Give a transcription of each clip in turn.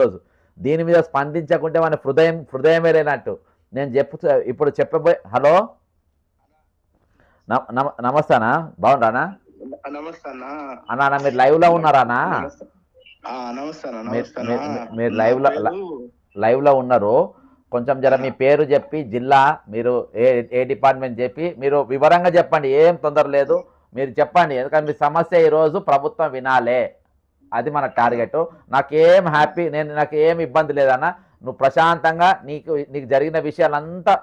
రోజు. దీని మీద స్పందించకుంటే మన హృదయం హృదయమే లేనట్టు నేను చెప్పు ఇప్పుడు చెప్పబోయే హలో? నమ- నమ- నమస్తేనా బాగుంటానా నమస్తే అన్న. మీరు లైవ్లో ఉన్నారానా మీరు live లో- లైవ్లో ఉన్నారు. కొంచెం జర మీ పేరు చెప్పి జిల్లా మీరు ఏ ఏ డిపార్ట్మెంట్ చెప్పి మీరు వివరంగా చెప్పండి. ఏం తొందర లేదు. మీరు చెప్పండి. ఎందుకంటే మీ సమస్య ఈరోజు ప్రభుత్వం వినాలే. అది మన టార్గెట్. నాకేం హ్యాపీ నేను నాకు ఏం ఇబ్బంది లేదన్న నువ్వు ప్రశాంతంగా నీకు నీకు జరిగిన విషయాలంతా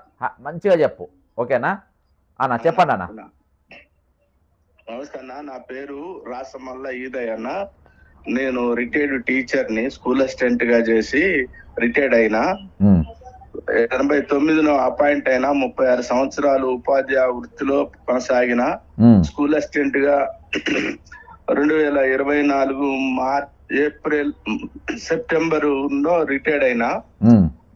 మంచిగా చెప్పు. ఓకేనా? అన్న చెప్పండి అన్న. నమస్తే అన్న నా పేరు రాసమల్ల ఈదయ్య అన్న. నేను రిటైర్డ్ టీచర్ని స్కూల్ అసిస్టెంట్గా చేసి రిటైర్డ్ అయినా. ఎనభై తొమ్మిదిలో అపాయింట్ అయినా ముప్పై ఆరు సంవత్సరాలు ఉపాధ్యాయ వృత్తిలో కొనసాగిన. స్కూల్ అసిస్టెంట్గా రెండు వేల ఇరవై నాలుగు మార్చ్ ఏప్రిల్ సెప్టెంబర్లో రిటైర్డ్ అయినా.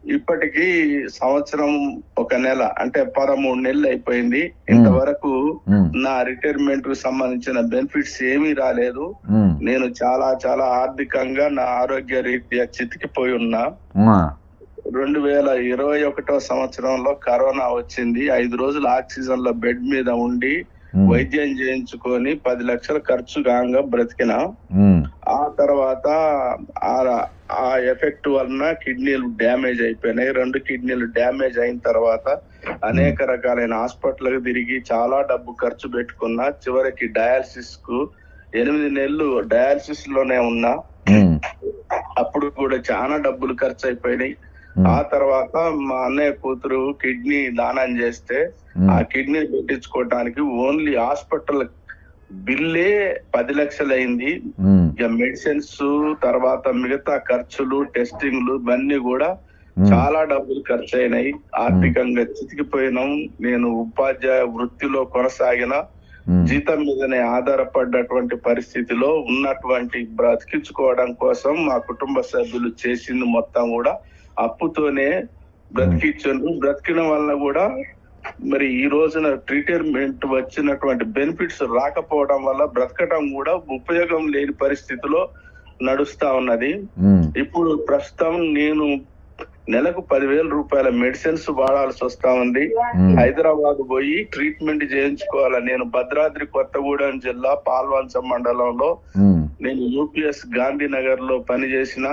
ఇప్పటికి సంవత్సరం ఒక నెల అంటే పదమూడు నెలలు అయిపోయింది. ఇంతవరకు నా రిటైర్మెంట్కు సంబంధించిన బెనిఫిట్స్ ఏమీ రాలేదు. నేను చాలా చాలా ఆర్థికంగా నా ఆరోగ్య రీత్యా చితికిపోయి ఉన్నా. రెండు వేల ఇరవై ఒకటో సంవత్సరంలో కరోనా వచ్చింది. ఐదు రోజులు ఆక్సిజన్లో బెడ్ మీద ఉండి వైద్యం చేయించుకొని పది లక్షల ఖర్చు కాగా బ్రతికిన ఆ తర్వాత ఆ- ఎఫెక్ట్ వలన కిడ్నీలు డ్యామేజ్ అయిపోయినాయి. రెండు కిడ్నీలు డ్యామేజ్ అయిన తర్వాత అనేక రకాలైన హాస్పిటల్కి తిరిగి చాలా డబ్బు ఖర్చు పెట్టుకున్నా చివరికి డయాలసిస్కు ఎనిమిది నెలలు డయాలసిస్లోనే ఉన్నా అప్పుడు కూడా చాలా డబ్బులు ఖర్చు అయిపోయినాయి. ఆ తర్వాత మా అన్నయ్య కూతురు కిడ్నీ దానం చేస్తే ఆ కిడ్నీ పెట్టించుకోవడానికి ఓన్లీ హాస్పిటల్ బిల్లే పది లక్షలు అయింది ఇక మెడిసిన్స్ తర్వాత మిగతా ఖర్చులు టెస్టింగ్లు ఇవన్నీ కూడా చాలా డబ్బులు ఖర్చు అయినాయి ఆర్థికంగా చితికిపోయినాం. నేను ఉపాధ్యాయ వృత్తిలో కొనసాగిన జీతం మీదనే ఆధారపడ్డటువంటి పరిస్థితిలో ఉన్నటువంటి బ్రతికించుకోవడం కోసం మా కుటుంబ సభ్యులు చేసింది మొత్తం కూడా అప్పుతోనే బ్రతికించారు బ్రతికిన వలన కూడా మరి ఈ రోజున రిటైర్మెంట్ వచ్చినటువంటి బెనిఫిట్స్ రాకపోవడం వల్ల బ్రతకడం కూడా ఉపయోగం లేని పరిస్థితిలో నడుస్తా ఉన్నది. ఇప్పుడు ప్రస్తుతం నేను నెలకు పదివేల రూపాయల మెడిసిన్స్ వాడాల్సి వస్తా ఉంది. హైదరాబాద్ పోయి ట్రీట్మెంట్ చేయించుకోవాలి. నేను భద్రాద్రి కొత్తగూడెం జిల్లా పాల్వంచ మండలంలో నేను యూపీఎస్ గాంధీనగర్లో పనిచేసిన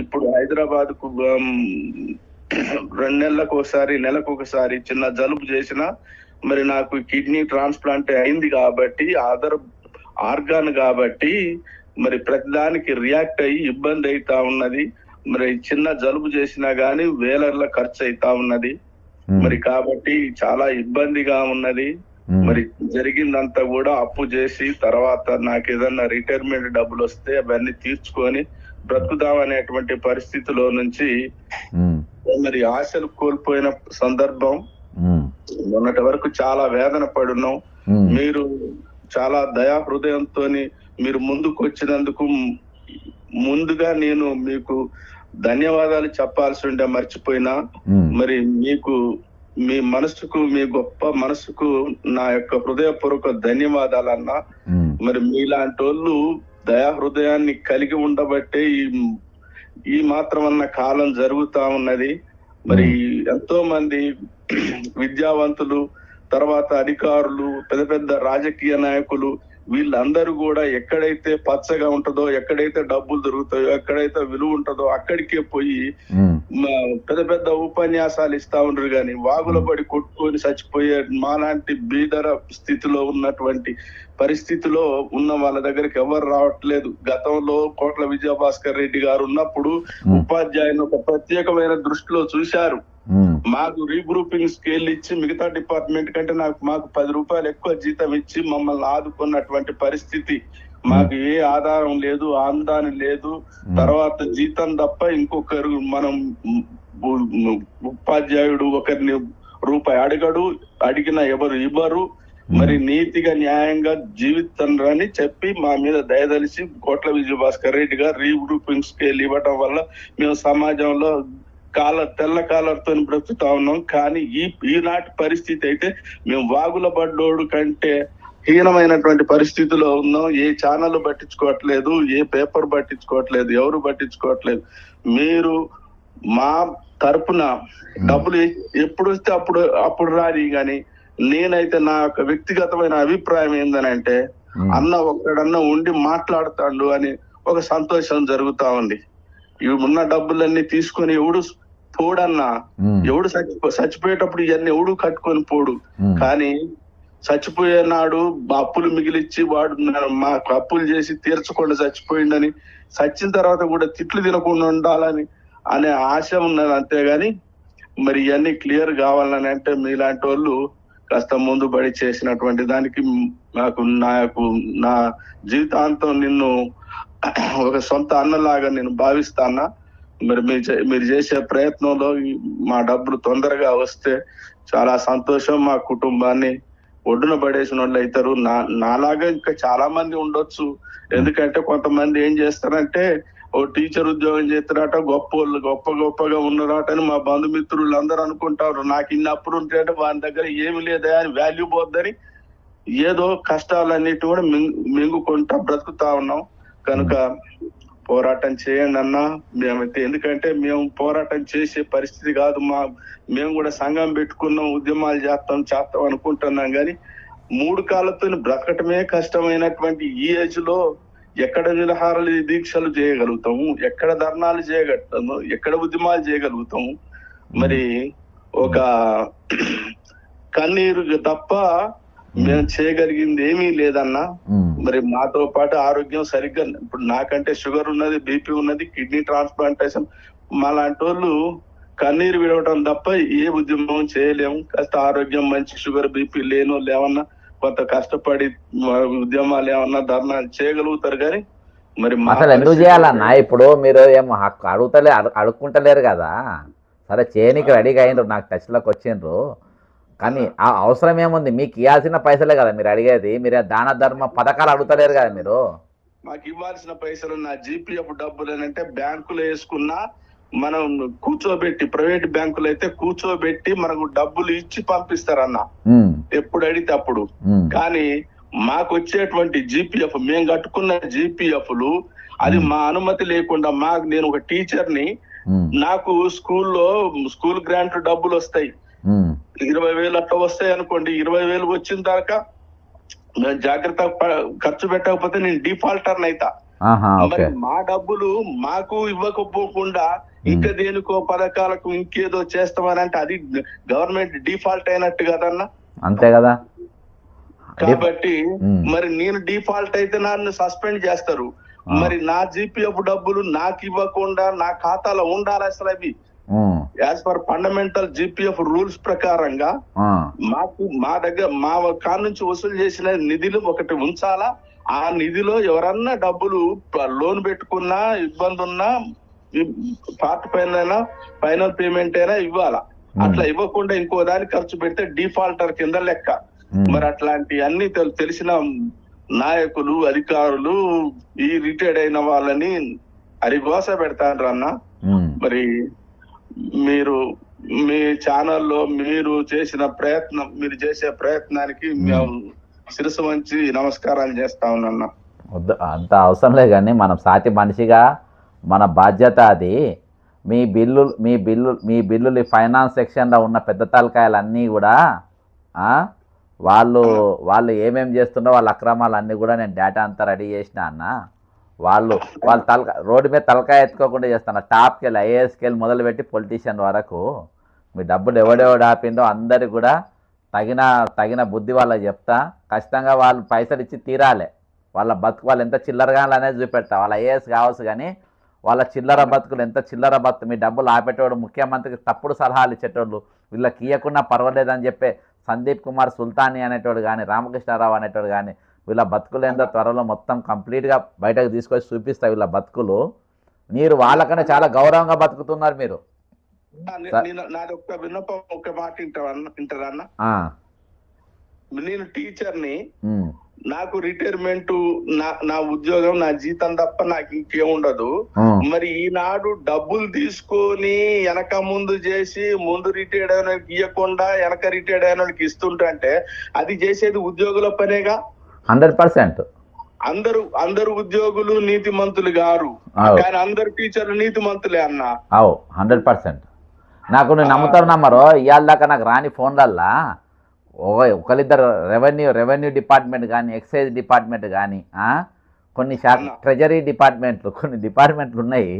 ఇప్పుడు హైదరాబాద్కు రెండు నెలలకు ఒకసారి నెలకు ఒకసారి చిన్న జలుబు చేసిన మరి నాకు కిడ్నీ ట్రాన్స్ప్లాంట్ అయింది కాబట్టి ఆధార్ ఆర్గాన్ కాబట్టి మరి ప్రతిదానికి రియాక్ట్ అయ్యి ఇబ్బంది అవుతా ఉన్నది. మరి చిన్న జలుబు చేసినా గానీ వేలర్ల ఖర్చు అవుతా ఉన్నది. మరి కాబట్టి చాలా ఇబ్బందిగా ఉన్నది. మరి జరిగిందంతా కూడా అప్పు చేసి తర్వాత నాకు ఏదన్నా రిటైర్మెంట్ డబ్బులు వస్తే అవన్నీ తీర్చుకొని బ్రతుకుదాం అనేటువంటి పరిస్థితిలో నుంచి మరి ఆశలు కోల్పోయిన సందర్భం మొన్నటి వరకు చాలా వేదన పడున్నాం. మీరు చాలా దయా హృదయంతో మీరు ముందుకు వచ్చినందుకు ముందుగా నేను మీకు ధన్యవాదాలు చెప్పాల్సి ఉండే మర్చిపోయినా. మరి మీకు మీ మనసుకు మీ గొప్ప మనసుకు నా యొక్క హృదయపూర్వక ధన్యవాదాలు అన్న ఉమ్, మరి మీలాంటి వాళ్ళు దయా హృదయాన్ని కలిగి ఉండబట్టే ఈ ఈ మాత్రం అన్న కాలం జరుగుతా ఉన్నది. మరి ఎంతో మంది విద్యావంతులు తర్వాత అధికారులు పెద్ద పెద్ద రాజకీయ నాయకులు వీళ్ళందరూ కూడా ఎక్కడైతే పచ్చగా ఉంటుందో ఎక్కడైతే డబ్బులు దొరుకుతాయో ఎక్కడైతే విలువ ఉంటుందో అక్కడికే పోయి పెద్ద పెద్ద ఉపన్యాసాలు ఇస్తా ఉండరు కానీ వాగుల పడి కొట్టుకొని చచ్చిపోయే మాలాంటి బీదర స్థితిలో ఉన్నటువంటి పరిస్థితిలో ఉన్న వాళ్ళ దగ్గరికి ఎవరు రావట్లేదు. గతంలో కోట్ల విజయభాస్కర్ రెడ్డి గారు ఉన్నప్పుడు ఉపాధ్యాయుని ఒక ప్రత్యేకమైన దృష్టిలో చూశారు. మాకు రీగ్రూపింగ్ స్కేల్ ఇచ్చి మిగతా డిపార్ట్మెంట్ కంటే నాకు మాకు పది రూపాయలు ఎక్కువ జీతం ఇచ్చి మమ్మల్ని ఆదుకున్నటువంటి పరిస్థితి. మాకు ఏ ఆధారం లేదు ఆందాని లేదు. తర్వాత జీతం తప్ప ఇంకొకరు మనం ఉపాధ్యాయుడు ఒకరిని రూపాయి అడగడు అడిగిన ఎవరు ఇవ్వరు. మరి నీతిగా న్యాయంగా జీవితంరని చెప్పి మా మీద దయదలిసి కోట్ల విజయభాస్కర్ రెడ్డి గారు రీగ్రూపింగ్ స్కేల్ ఇవ్వడం వల్ల మేము సమాజంలో కాల తెల్ల కాలర్తో బ్రతుకుతా ఉన్నాం. కానీ ఈ ఈనాటి పరిస్థితి అయితే మేము వాగుల పడ్డోడు కంటే హీనమైనటువంటి పరిస్థితిలో ఉన్నాం. ఏ ఛానల్ పట్టించుకోవట్లేదు ఏ పేపర్ పట్టించుకోవట్లేదు ఎవరు పట్టించుకోవట్లేదు. మీరు మా తరపున డబ్బులు ఎ- ఎప్పుడు వస్తే అప్పుడు అప్పుడు రాని గాని నేనైతే నా యొక్క వ్యక్తిగతమైన అభిప్రాయం ఏందనంటే ఉమ్, అన్న ఒక్కడన్నా ఉండి మాట్లాడుతాడు అని ఒక సంతోషం జరుగుతా ఉంది. ఇవి ఉన్న డబ్బులన్నీ తీసుకొని ఎవడు పోడన్నా. ఎవడు చచ్చిపో చచ్చిపోయేటప్పుడు ఇవన్నీ ఎవడు కట్టుకొని పోడు. కానీ చచ్చిపోయే నాడు అప్పులు మిగిలిచ్చి వాడు మాకు అప్పులు చేసి తీర్చకుండా చచ్చిపోయిండని చచ్చిన తర్వాత కూడా తిట్లు తినకుండా ఉండాలని అనే ఆశ ఉన్నది అంతేగాని మరి ఇవన్నీ క్లియర్ కావాలని అంటే మీలాంటి వాళ్ళు కాస్త ముందు పడి చేసినటువంటి దానికి నాకు నాకు నా జీవితాంతం నిన్ను ఒక సొంత అన్నలాగా నేను భావిస్తానా? మరి మీరు చే- మీరు చేసే ప్రయత్నంలో మా డబ్బులు తొందరగా వస్తే చాలా సంతోషం మా కుటుంబాన్ని. ఒడ్డున పడేసిన వాళ్ళు అవుతారు నా నాలాగా ఇంకా చాలా మంది ఉండొచ్చు. ఎందుకంటే కొంతమంది ఏం చేస్తారంటే ఓ టీచర్ ఉద్యోగం చేస్తారట గొప్ప వాళ్ళు గొప్ప గొప్పగా ఉన్నారట అని మా బంధుమిత్రులు అందరూ అనుకుంటారు. నాకు ఇన్ని అప్పుడు ఉంటే వాని దగ్గర ఏమి లేదా అని వాల్యూ పోద్దని ఏదో కష్టాలన్నిటి కూడా మింగు మింగుకుంటా బ్రతుకుతా ఉన్నాం. కనుక పోరాటం చేయండి అన్న. మేమైతే ఎందుకంటే మేము పోరాటం చేసే పరిస్థితి కాదు మా మేము కూడా సంఘం పెట్టుకున్నాం ఉద్యమాలు చేస్తాం చేస్తాం అనుకుంటున్నాం కానీ మూడు కాళ్ళతో బ్రతకటమే కష్టమైనటువంటి ఈ ఏజ్లో ఎక్కడ నిలహారాలు దీక్షలు చేయగలుగుతాము ఎక్కడ ధర్నాలు చేయగలుగుతాము ఎక్కడ ఉద్యమాలు చేయగలుగుతాము. మరి ఒక కన్నీరు తప్ప మేము చేయగలిగింది ఏమీ లేదన్నా. మరి మాతో పాటు ఆరోగ్యం సరిగ్గా ఇప్పుడు నాకంటే షుగర్ ఉన్నది బీపీ ఉన్నది కిడ్నీ ట్రాన్స్ప్లాంటేషన్ మాలాంటి వాళ్ళు కన్నీరు విడవటం తప్ప ఏ ఉద్యమం చేయలేము. కాస్త ఆరోగ్యం మంచి షుగర్ బీపీ లేనో లేవన్నా కొంత కష్టపడి మ- ఉద్యమాలు ఏమన్నా ధర్నాలు చేయగలుగుతారు కానీ మరి మా అసలు ఎందుకు చేయాలన్నా? ఇప్పుడు మీరు ఏం హక్కు అడుగుతలే అడు- అడుక్కుంటలేరు కదా. సరే చేయనికి రెడీగా అయినరు నాకు టచ్లోకి వచ్చిండ్రు. కానీ ఆ అవసరం ఏముంది? మీకు ఇవ్వాల్సిన పైసలే కదా మీరు అడిగేది. మీరు దాన ధర్మ పథకాలు అడుగుతలేరు కదా మీరు. మాకు ఇవ్వాల్సిన పైసలు నా జీపీఎఫ్ డబ్బులు అంటే బ్యాంకులో వేసుకున్నా మనం కూర్చోబెట్టి ప్రైవేట్ బ్యాంకులు అయితే కూర్చోబెట్టి మనకు డబ్బులు ఇచ్చి పంపిస్తారన్న. ఎప్పుడు అడిగితే అప్పుడు. కానీ మాకు వచ్చేటువంటి జీపీఎఫ్ మేము కట్టుకున్న జీపీఎఫ్లు అది మా అనుమతి లేకుండా మాకు నేను ఒక టీచర్ని ఉమ్, నాకు స్కూల్లో స్కూల్ గ్రాంట్ డబ్బులు వస్తాయి. ఇరవై వేలు అట్లా వస్తాయి అనుకోండి. ఇరవై వేలు వచ్చిన దాకా నేను జాగ్రత్త ఖర్చు పెట్టకపోతే నేను డిఫాల్టర్ అయితా. మరి మా డబ్బులు మాకు ఇవ్వకపోకుండా ఇంకా దేనికో పథకాలకు ఇంకేదో చేస్తామని అంటే అది గవర్నమెంట్ డిఫాల్ట్ అయినట్టు కదన్నా? అంతే కదా. కాబట్టి మరి నేను డిఫాల్ట్ అయితే నన్ను సస్పెండ్ చేస్తారు. మరి నా జీపీఎఫ్ డబ్బులు నాకు ఇవ్వకుండా నా ఖాతాలో ఉండాలి అసలు అవి. As per fundamental GPF rules ప్రకారంగా మాకు మా దగ్గర మా కాడ నుంచి వసూలు చేసిన నిధులు ఒకటి ఉంచాలా? ఆ నిధిలో ఎవరన్నా డబ్బులు లోన్ పెట్టుకున్నా ఇబ్బంది ఉన్నా పార్ట్ పైన ఫైనల్ పేమెంట్ అయినా ఇవ్వాలా? అట్లా ఇవ్వకుండా ఇంకో దానికి ఖర్చు పెడితే డిఫాల్టర్ కింద లెక్క. మరి అట్లాంటి అన్ని తెల్- తెలిసిన నాయకులు అధికారులు ఈ రిటైర్డ్ అయిన వాళ్ళని అరిగోస పెడతారు అన్న మరి మీరు మీ ఛానల్లో మీరు చేసిన ప్రయత్నం మీరు చేసే ప్రయత్నానికి మేము. శిరసు వంచి నమస్కారాలు చేస్తా ఉన్నా వద్దు అంత అవసరం లేదు కానీ మనం సాటి మనిషిగా మన బాధ్యత అది. మీ బిల్లు మీ బిల్లు మీ బిల్లులు ఫైనాన్స్ సెక్షన్లో ఉన్న పెద్ద తలకాయలన్నీ కూడా ఆ, వాళ్ళు వాళ్ళు ఏమేం చేస్తుండో వాళ్ళ అక్రమాలు అన్నీ కూడా నేను డేటా అంతా రెడీ చేసిన అన్న. వాళ్ళు వాళ్ళు తలక రోడ్డు మీద తలకాయ ఎత్తుకోకుండా చేస్తాను టాప్కి వెళ్ళి ఐఏఎస్కి వెళ్ళి మొదలుపెట్టి పొలిటీషియన్ వరకు మీ డబ్బులు ఎవడెవడు ఆపిందో అందరికి కూడా తగిన తగిన బుద్ధి వాళ్ళకి చెప్తా. ఖచ్చితంగా వాళ్ళు పైసలు ఇచ్చి తీరాలి. వాళ్ళ బతుకు వాళ్ళు ఎంత చిల్లరగా అనేది చూపెడతా. వాళ్ళ ఐఏఎస్ కావచ్చు కానీ వాళ్ళ చిల్లర బతుకులు ఎంత చిల్లర బతుకు మీ డబ్బులు ఆపేటోడు ముఖ్యమంత్రికి తప్పుడు సలహాలు ఇచ్చేటోళ్ళు వీళ్ళకి ఇవ్వకుండా పర్వాలేదని చెప్పే సందీప్ కుమార్ సుల్తానీ అనేటోడు కానీ రామకృష్ణారావు అనేటోడు కానీ వీళ్ళ బతుకులు ఏందో త్వరలో మొత్తం కంప్లీట్గా బయటకు తీసుకొచ్చి చూపిస్తా వీళ్ళ బతుకులు. మీరు వాళ్ళకన్నా చాలా గౌరవంగా బతుకుతున్నారు మీరు. నేను నాది ఒక్క విన్నపం మాట నేను టీచర్ని ఉమ్, నాకు రిటైర్మెంట్ నా నా ఉద్యోగం నా జీతం తప్ప నాకు ఇంకేముండదు మరి ఈనాడు డబ్బులు తీసుకొని వెనక ముందు చేసి ముందు రిటైర్డ్ అయిన ఇవ్వకుండా వెనక రిటైర్డ్ అయిన ఇస్తుంటే అది చేసేది ఉద్యోగుల పనేగా? Hundred percent. అందరు అందరు ఉద్యోగులు నీతిమంతులు గారు. అవు కానీ అందరు టీచర్లు నీతిమంతులే అన్న. అవు హండ్రెడ్ పర్సెంట్. నాకు నేను నమ్ముతారు నమ్మరు. ఇవాళ దాకా నాకు రాని ఫోన్లల్లా ఒక ఒకరిద్దరు రెవెన్యూ రెవెన్యూ డిపార్ట్మెంట్ కానీ ఎక్సైజ్ డిపార్ట్మెంట్ కానీ కొన్ని శాఖ? ట్రెజరీ డిపార్ట్మెంట్లు కొన్ని డిపార్ట్మెంట్లు ఉన్నాయి.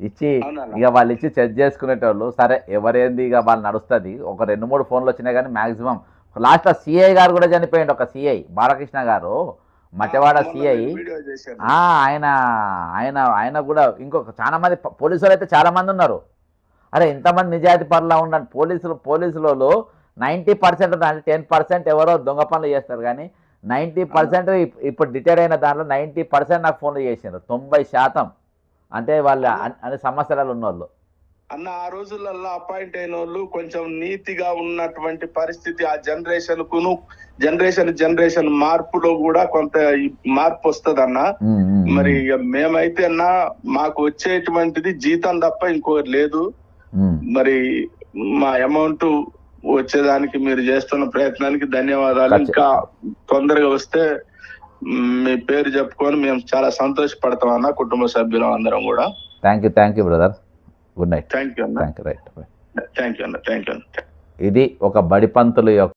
ఇచ్చి. ఇక వాళ్ళు ఇచ్చి చెక్ చేసుకునేటోళ్ళు. సరే ఎవరేంది ఇక వాళ్ళు నడుస్తుంది. ఒక రెండు మూడు ఫోన్లు వచ్చినాయి కానీ మ్యాక్సిమం లాస్ట్లో సిఐ గారు కూడా చనిపోయింది ఒక సిఐ బాలకృష్ణ గారు. మట్టవాడ మొన్న సిఐ ఆయన ఆయన ఆయన కూడా ఇంకొక చాలా మంది పోలీసులు అయితే చాలా మంది ఉన్నారు. అరే ఇంతమంది నిజాయితీ పనులు ఉండండి. పోలీసులు పోలీసులలో నైంటీ పర్సెంట్ అంటే టెన్ పర్సెంట్ ఎవరో దొంగ పనులు చేస్తారు కానీ నైంటీ పర్సెంట్ ఇప్పుడు డిటైర్ అయిన దాంట్లో నైంటీ పర్సెంట్ నాకు ఫోన్లు చేసారు తొంభై శాతం. అంటే వాళ్ళ అన్- అన్ని సమస్యలలో ఉన్నోళ్ళు. అన్న ఆ రోజులలో అపాయింట్ అయిన వాళ్ళు కొంచెం నీతిగా ఉన్నటువంటి పరిస్థితి ఆ జనరేషన్ కును జనరేషన్ జనరేషన్ మార్పులో కూడా కొంత మార్పు వస్తుంది అన్న. మరి మేమైతే అన్న మాకు వచ్చేటువంటిది జీతం తప్ప ఇంకోటి లేదు. మరి మా అమౌంట్ వచ్చేదానికి మీరు చేస్తున్న ప్రయత్నానికి ధన్యవాదాలు. ఇంకా తొందరగా వస్తే మ్, మీ పేరు చెప్పుకొని మేము చాలా సంతోషపడతాం అన్న కుటుంబ సభ్యులం అందరం కూడా. Thank you thank you brother. Good night thank you thank you right thank you అన్న. థ్యాంక్ యూ ఇది ఒక బడిపంతులు యొక్క